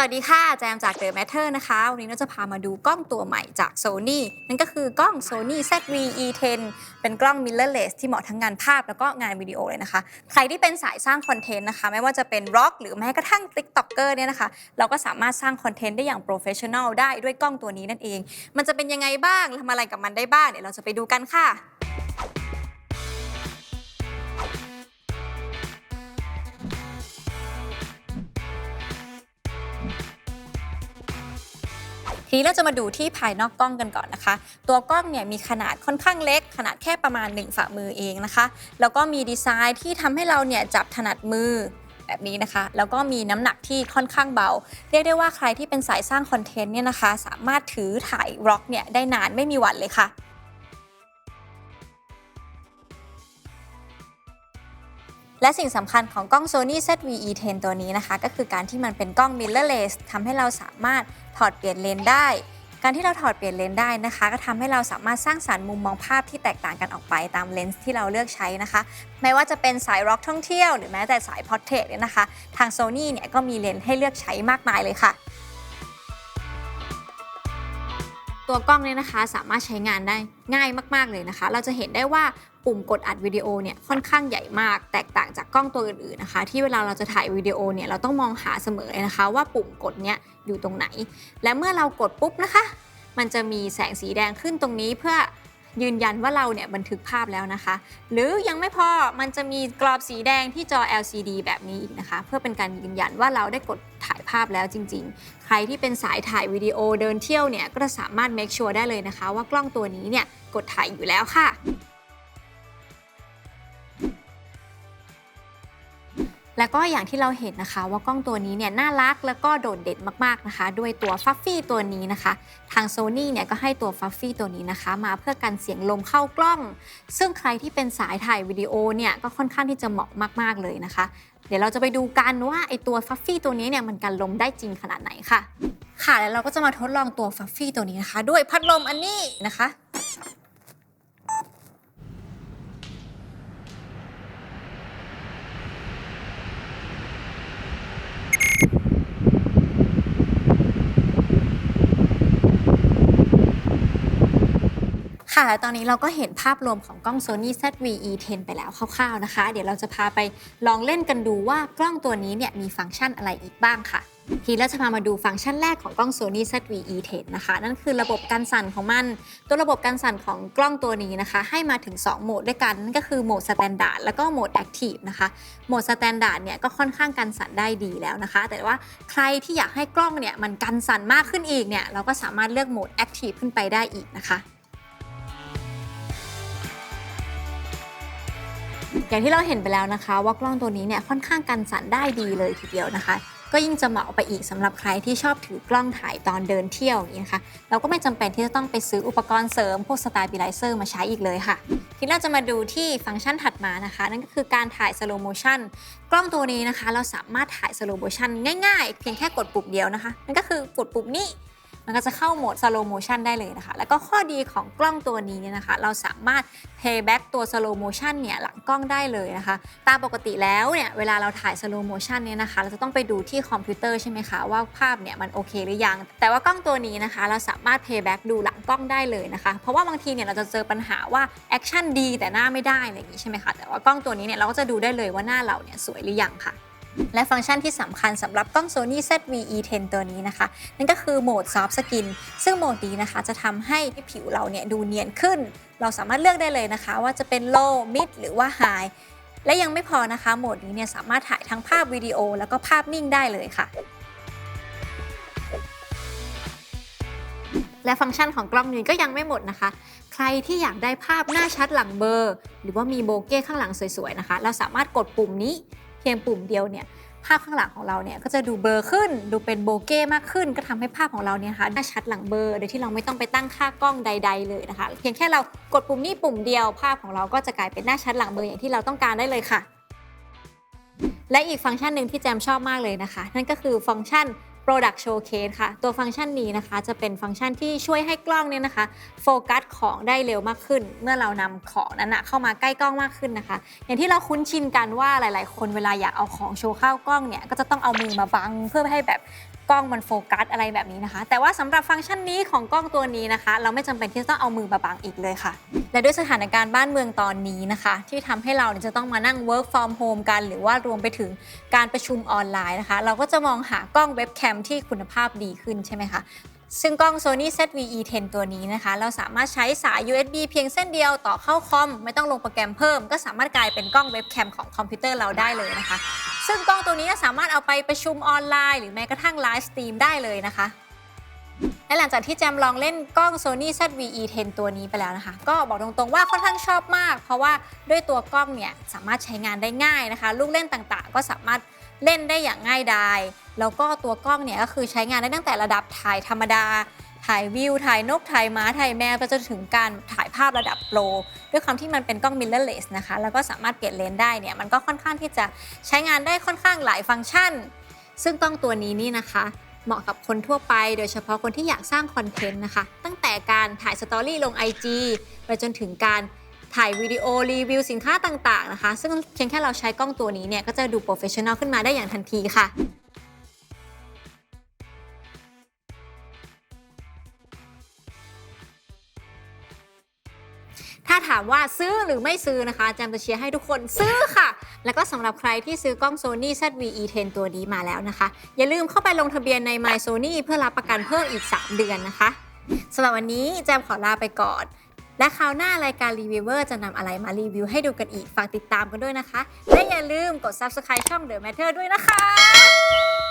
วัสดีค่ะ แจมจาก The Matter นะคะ วันนี้เราจะพามาดูกล้องตัวใหม่จาก Sony นั่นก็คือกล้อง Sony ZV-E10 เป็นกล้อง mirrorless ที่เหมาะทั้งงานภาพแล้วก็งานวิดีโอเลยนะคะ ใครที่เป็นสายสร้างคอนเทนต์นะคะ ไม่ว่าจะเป็นร็อกหรือแม้กระทั่ง TikToker เนี่ยนะคะ เราก็สามารถสร้างคอนเทนต์ได้อย่างโปรเฟชชั่นอลได้ด้วยกล้องตัวนี้นั่นเอง มันจะเป็นยังไงบ้างทำอะไรกับมันได้บ้างเดี๋ยวเราจะไปดูกันค่ะ ทีนี้เราจะมาดูที่ภายนอกกล้องกันก่อนนะคะ ตัวกล้องเนี่ยมีขนาดค่อนข้างเล็ก ขนาดแค่ประมาณ 1 ฝ่ามือเองนะคะ แล้วก็มีดีไซน์ที่ทำให้เราเนี่ยจับถนัดมือแบบนี้นะคะ แล้วก็มีน้ำหนักที่ค่อนข้างเบา เรียกได้ว่าใครที่เป็นสายสร้างคอนเทนต์เนี่ยนะคะ สามารถถือถ่ายร็อกเนี่ยได้นานไม่มีหวันเลยค่ะและสิ่งสำคัญของกล้อง Sony ZV-E10 ตัวนี้นะคะ ก็คือการที่มันเป็นกล้อง mirrorless ทำให้เราสามารถ ถอดเปลี่ยนเลนได้ การที่เราถอดเปลี่ยนเลนได้นะคะ ก็ทำให้เราสามารถสร้างสารรค์มุมมองภาพที่แตกต่างกันออกไปตามเลนส์ที่เราเลือกใช้นะคะ ไม่ว่าจะเป็นสายร็อกท่องเที่ยวหรือแม้แต่สายพอร์เทรตเนี่ยนะคะ ทาง Sony เนี่ยก็มีเลนส์ให้เลือกใช้มากมายเลยค่ะตัวกล้องเนี่ยนะคะสามารถใช้งานได้ง่ายมาก ๆ เลยนะคะ เราจะเห็นได้ว่า ปุ่มกดอัดวิดีโอเนี่ยค่อนข้างใหญ่มาก แตกต่างจากกล้องตัวอื่นๆนะคะ ที่เวลาเราจะถ่ายวิดีโอเนี่ยเราต้องมองหาเสมอเลยนะคะ ว่าปุ่มกดเนี่ยอยู่ตรงไหน และเมื่อเรากดปุ๊บนะคะ มันจะมีแสงสีแดงขึ้นตรงนี้เพื่อยืนยันว่าเราเนี่ยบันทึกภาพแล้วนะคะ หรือยังไม่พอมันจะมีกรอบสีแดงที่จอ LCD แบบนี้อีกนะคะ เพื่อเป็นการยืนยันว่าเราได้กดถ่ายภาพแล้วจริง ๆ ใครที่เป็นสายถ่ายวิดีโอเดินเที่ยวเนี่ยก็จะสามารถ make sure ได้เลยนะคะ ว่ากล้องตัวนี้เนี่ยกดถ่ายอยู่แล้วค่ะ แล้วก็อย่างที่เราเห็นนะคะว่ากล้องตัวนี้เนี่ยน่ารักแล้วก็โดดเด่นมากๆนะคะ ด้วยตัวฟัฟฟี่ตัวนี้นะคะ ทาง Sony เนี่ยก็ให้ตัวฟัฟฟี่ตัวนี้นะคะ มาเพื่อกันเสียงลมเข้ากล้อง ซึ่งใครที่เป็นสายถ่ายวิดีโอเนี่ยก็ค่อนข้างที่จะเหมาะมากๆเลยนะคะ เดี๋ยวเราจะไปดูกันว่าไอตัวฟัฟฟี่ตัวนี้เนี่ยมันกันลมได้จริงขนาดไหนค่ะ ค่ะแล้วเราก็จะมาทดลองตัวฟัฟฟี่ตัวนี้นะคะ ด้วยพัดลมอันนี้นะคะ ค่ะ ตอนนี้เราก็เห็นภาพรวมของกล้อง Sony ZV-E10 ไปแล้วคร่าวๆนะคะ เดี๋ยวเราจะพาไปลองเล่นกันดูว่ากล้องตัวนี้เนี่ยมีฟังก์ชันอะไรอีกบ้างค่ะ ทีเราจะพามาดูฟังก์ชันแรกของกล้อง Sony ZV-E10 นะคะ นั่นคือระบบการสั่นของมัน ตัวระบบการสั่นของกล้องตัวนี้นะคะ ให้มาถึง 2 โหมดด้วยกันนั่นก็คือโหมด Standard แล้วก็โหมด Active นะคะ โหมด Standard เนี่ยก็ค่อนข้างกันสั่นได้ดีแล้วนะคะ แต่ว่าใครที่อยากให้กล้องเนี่ยมันกันสั่นมากขึ้นอีกเนี่ยเราก็สามารถเลือกโหมด Active ขึ้นไปได้อีกนะคะ อย่างที่เราเห็นไปแล้วนะคะ ว่ากล้องตัวนี้เนี่ยค่อนข้างกันสั่นได้ดีเลยทีเดียวนะคะ ก็ยิ่งจะเหมาะไปอีกสำหรับใครที่ชอบถือกล้องถ่ายตอนเดินเที่ยวอย่างนี้นะคะเราก็ไม่จำเป็นที่จะต้องไปซื้ออุปกรณ์เสริมพวกสไตล์บิไลเซอร์มาใช้อีกเลยค่ะทีนี้เราจะมาดูที่ฟังก์ชันถัดมานะคะ นั่นก็คือการถ่ายสโลโมชันกล้องตัวนี้นะคะ เราสามารถถ่ายสโลโมชันง่ายๆ เพียงแค่กดปุ่มเดียวนะคะนั่นก็คือกดปุ่มนี้ มันก็จะเข้าโหมด slow motion ได้เลยนะคะ แล้วก็ข้อดีของกล้องตัวนี้เนี่ยนะคะ เราสามารถ playback ตัว slow motion เนี่ยหลังกล้องได้เลยนะคะ ตามปกติแล้วเนี่ยเวลาเราถ่าย slow motion เนี่ยนะคะ เราจะต้องไปดูที่คอมพิวเตอร์ใช่ไหมคะ ว่าภาพเนี่ยมันโอเคหรือยัง แต่ว่ากล้องตัวนี้นะคะ เราสามารถ playback ดูหลังกล้องได้เลยนะคะ เพราะว่าบางทีเนี่ยเราจะเจอปัญหาว่า action ดีแต่หน้าไม่ได้อะไรอย่างนี้ใช่ไหมคะ แต่ว่ากล้องตัวนี้เนี่ยเราก็จะดูได้เลยว่าหน้าเราเนี่ยสวยหรือยังค่ะ และฟังก์ชันที่สำคัญสำหรับกล้อง Sony ZV-E10 ตัวนี้นะคะ นั่นก็คือโหมด Soft Skin ซึ่งโหมดนี้นะคะจะทำให้ผิวเราเนี่ยดูเนียนขึ้น เราสามารถเลือกได้เลยนะคะ ว่าจะเป็น Low Mid หรือว่า High และยังไม่พอนะคะ โหมดนี้เนี่ยสามารถถ่ายทั้งภาพวิดีโอ แล้วก็ภาพนิ่งได้เลยค่ะ และฟังก์ชันของกล้องนี้ก็ยังไม่หมดนะคะ ใครที่อยากได้ภาพหน้าชัดหลังเบลอร์ หรือว่ามีโบเก้ข้างหลังสวยๆนะคะ เราสามารถกดปุ่มนี้ เพียงปุ่มเดียวเนี่ยภาพข้างหลังของเราเนี่ยก็จะดูเบลอขึ้น ดูเป็นโบเก้มากขึ้น ก็ทำให้ภาพของเราเนี่ยนะคะหน้าชัดหลังเบลอร์โดยที่เราไม่ต้องไปตั้งค่ากล้องใด ๆ เลยนะคะ เพียงแค่เรากดปุ่มนี้ปุ่มเดียว ภาพของเราก็จะกลายเป็นหน้าชัดหลังเบลออย่างที่เราต้องการได้เลยค่ะ และอีกฟังก์ชันหนึ่งที่แจมชอบมากเลยนะคะ นั่นก็คือฟังก์ชัน Product Showcase ค่ะ ตัวฟังก์ชันนี้นะคะ จะเป็นฟังก์ชันที่ช่วยให้กล้องเนี่ยนะคะโฟกัสของได้เร็วมากขึ้น เมื่อเรานำของนั้นนะเข้ามาใกล้กล้องมากขึ้นนะคะ อย่างที่เราคุ้นชินกันว่าหลาย ๆ คนเวลาอยากเอาของโชว์เข้ากล้องเนี่ยก็จะต้องเอามือมาบังเพื่อให้แบบ กล้องมันโฟกัสอะไรแบบนี้นะคะ แต่ว่าสำหรับฟังก์ชันนี้ของกล้องตัวนี้นะคะ เราไม่จำเป็นที่จะต้องเอามือมาบังอีกเลยค่ะ และด้วยสถานการณ์บ้านเมืองตอนนี้นะคะ ที่ทำให้เราเนี่ยจะต้องมานั่ง work from home กัน หรือว่ารวมไปถึงการประชุมออนไลน์นะคะ เราก็จะมองหากล้องเว็บแคมที่คุณภาพดีขึ้นใช่ไหมคะ ซึ่งกล้อง Sony ZV-E10 ตัวนี้นะคะ เราสามารถใช้สาย USB เพียงเส้นเดียวต่อเข้าคอม ไม่ต้องลงโปรแกรมเพิ่ม ก็สามารถกลายเป็นกล้องเว็บแคมของคอมพิวเตอร์เราได้เลยนะคะ ซึ่งกล้องตัวนี้สามารถเอาไปประชุมออนไลน์ หรือแม้กระทั่งไลฟ์สตรีมได้เลยนะคะและหลังจากที่แจมลองเล่นกล้อง Sony ZV-E10 ตัวนี้ไปแล้วนะคะ ก็บอกตรงๆว่าค่อนข้างชอบมาก เพราะว่าด้วยตัวกล้องเนี่ยสามารถใช้งานได้ง่ายนะคะ ลูกเล่นต่างๆ ก็สามารถ เล่นได้อย่างง่ายดาย แล้วก็ตัวกล้องเนี่ยก็คือใช้งานได้ตั้งแต่ระดับถ่ายธรรมดา ถ่ายวิว ถ่ายนก ถ่ายม้า ถ่ายแมวไปจนถึงการถ่ายภาพระดับโปร ด้วยความที่มันเป็นกล้อง mirrorless นะคะ แล้วก็สามารถเปลี่ยนเลนส์ได้เนี่ย มันก็ค่อนข้างที่จะใช้งานได้ค่อนข้างหลายฟังก์ชัน ซึ่งกล้องตัวนี้นี่นะคะเหมาะกับคนทั่วไป โดยเฉพาะคนที่อยากสร้างคอนเทนต์นะคะ ตั้งแต่การถ่ายสตอรี่ลง IG ไปจนถึงการ ถ่ายวิดีโอรีวิวสินค้าต่างๆนะคะ ซึ่งเพียงแค่เราใช้กล้องตัวนี้เนี่ยก็จะดูโปรเฟชชั่นอลขึ้นมาได้อย่างทันทีค่ะถ้าถามว่าซื้อหรือไม่ซื้อนะคะแจมจะเชียร์ให้ทุกคนซื้อค่ะ แล้วก็สำหรับใครที่ซื้อกล้อง Sony ZV-E10 ตัวนี้มาแล้วนะคะ อย่าลืมเข้าไปลงทะเบียนใน My Sony เพื่อรับประกันเพิ่มอีก 3 เดือนนะคะสำหรับวันนี้แจมขอลาไปก่อน และคราวหน้ารายการรีวิวเวอร์จะนำอะไรมารีวิวให้ดูกันอีก ฝากติดตามกันด้วยนะคะ และอย่าลืมกด Subscribe ช่อง The Matter ด้วยนะคะ